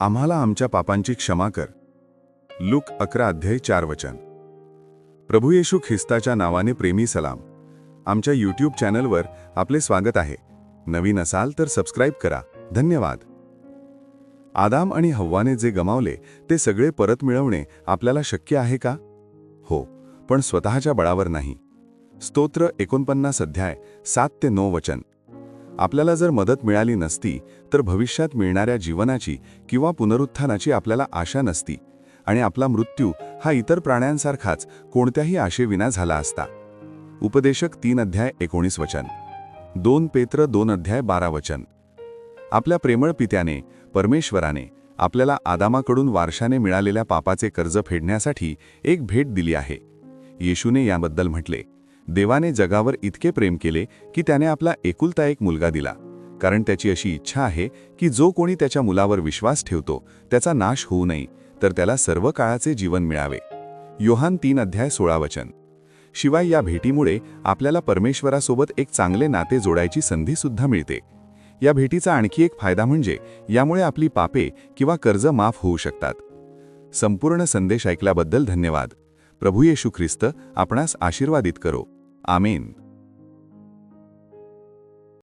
आम्हाला आमच्या पापांची क्षमा कर. लुक अकरा अध्याय चार वचन. प्रभू येशू ख्रिस्ताच्या नावाने प्रेमी सलाम. आमच्या यूट्यूब चॅनलवर आपले स्वागत आहे. नवीन असाल तर सबस्क्राईब करा. धन्यवाद. आदाम आणि हव्वाने जे गमावले ते सगळे परत मिळवणे आपल्याला शक्य आहे का? हो पण स्वतःच्या बळावर नाही. स्तोत्र एकोणपन्नास अध्याय सात ते नऊ वचन. आपल्याला जर मदत मिळाली नसती तर भविष्यात मिळणाऱ्या जीवनाची किंवा पुनरुत्थानाची आपल्याला आशा नसती आणि आपला मृत्यू हा इतर प्राण्यांसारखाच कोणत्याही आशेविना झाला असता. उपदेशक तीन अध्याय एकोणीस वचन. दोन पेत्र दोन अध्याय बारा वचन. आपल्या प्रेमळ पित्याने परमेश्वराने आपल्याला आदामाकडून वारशाने मिळालेल्या पापाचे कर्ज फेडण्यासाठी एक भेट दिली आहे. येशूने याबद्दल म्हटले देवाने जगावर इतके प्रेम केले की त्याने आपला एकुलता एक मुलगा दिला. कारण त्याची अशी इच्छा आहे की जो कोणी त्याच्या मुलावर विश्वास ठेवतो त्याचा नाश होऊ नये तर त्याला सर्व काळाचे जीवन मिळावे. योहान तीन अध्याय सोळा वचन. शिवाय या भेटीमुळे आपल्याला परमेश्वरासोबत एक चांगले नाते जोडायची संधीसुद्धा मिळते. या भेटीचा आणखी एक फायदा म्हणजे यामुळे आपली पापे किंवा कर्ज माफ होऊ शकतात. संपूर्ण संदेश ऐकल्याबद्दल धन्यवाद. प्रभू येशू ख्रिस्त आपणास आशीर्वादित करो. Amén.